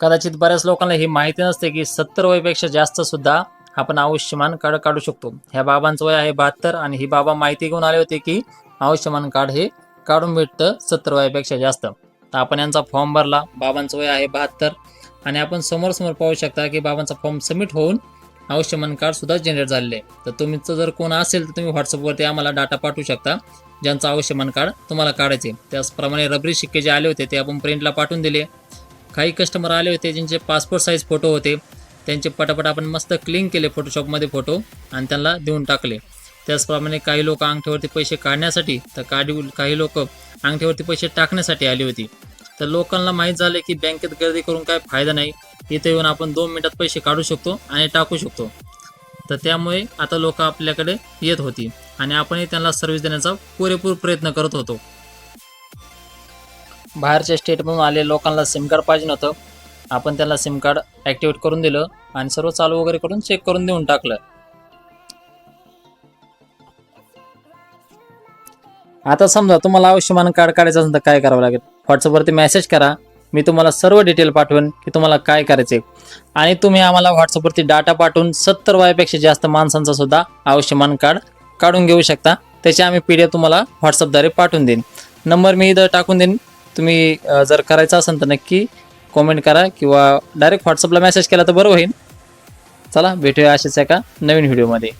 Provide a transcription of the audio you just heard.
कदाचित बऱ्याच लोकांना ही माहिती नसते की सत्तर वयपेक्षा जास्त सुद्धा आपण आयुष्यमान कार्ड काढू शकतो. ह्या बाबांचं वय आहे बहात्तर आणि ही बाबा माहिती घेऊन आले होते की आयुष्यमान कार्ड हे काढून भेटतं सत्तर वयापेक्षा जास्त. तर आपण यांचा फॉर्म भरला बाबांचं वय आहे बहात्तर आणि आपण समोर समोर पाहू शकता की बाबांचा फॉर्म सबमिट होऊन आयुष्यमान कार्ड सुद्धा जनरेट झालेले आहे. तर तुमचं जर कोण असेल तर तुम्ही व्हॉट्सअपवरती आम्हाला डाटा पाठवू शकता ज्यांचं आयुष्यमान कार्ड तुम्हाला काढायचे त्याचप्रमाणे रबरी शिक्के जे आले होते ते आपण प्रिंटला पाठवून दिले. काही कस्टमर आले होते ज्यांचे पासपोर्ट साईज फोटो होते त्यांचे पटापट आपण मस्त क्लिंग केले फोटोशॉपमध्ये फोटो आणि त्यांना देऊन टाकले. त्याचप्रमाणे काही लोक अंगठ्यावरती पैसे काढण्यासाठी तर काढू काही लोक अंगठ्यावरती पैसे टाकण्यासाठी आली होती. तर लोकांना माहीत झाले की बँकेत गर्दी करून काय फायदा नाही. इथे येऊन आपण दोन मिनिटात पैसे काढू शकतो आणि टाकू शकतो. तर त्यामुळे आता लोक आपल्याकडे येत होती आणि आपणही त्यांना सर्व्हिस देण्याचा पुरेपूर प्रयत्न करत होतो. बाहेरच्या स्टेटमधून आले लोकांना सिम कार्ड पाहिजे नव्हतं. आपण त्यांना सिम कार्ड ॲक्टिवेट करून दिलं आणि सर्व चालू वगैरे करून चेक करून देऊन टाकलं. आता समजा तुम्हाला आयुष्यमान कार्ड काढायचं असेल तर काय करावं लागेल? व्हॉट्सअपवरती मेसेज करा. मी तुम्हाला सर्व डिटेल पाठवेन की तुम्हाला काय करायचे आणि तुम्ही आम्हाला व्हॉट्सअपवरती डाटा पाठवून सत्तर वयापेक्षा जास्त माणसांचा सुद्धा आयुष्यमान कार्ड काढून घेऊ शकता. त्याची आम्ही पी डी एफ तुम्हाला व्हॉट्सअपद्वारे पाठवून देईन. नंबर मी इथं टाकून देईन. तुम्ही जर करायचं असेल तर नक्की कॉमेंट करा किंवा डायरेक्ट व्हॉट्सअपला मेसेज केला तर बरं होईल. चला भेटूया अशाच एका नवीन व्हिडिओमध्ये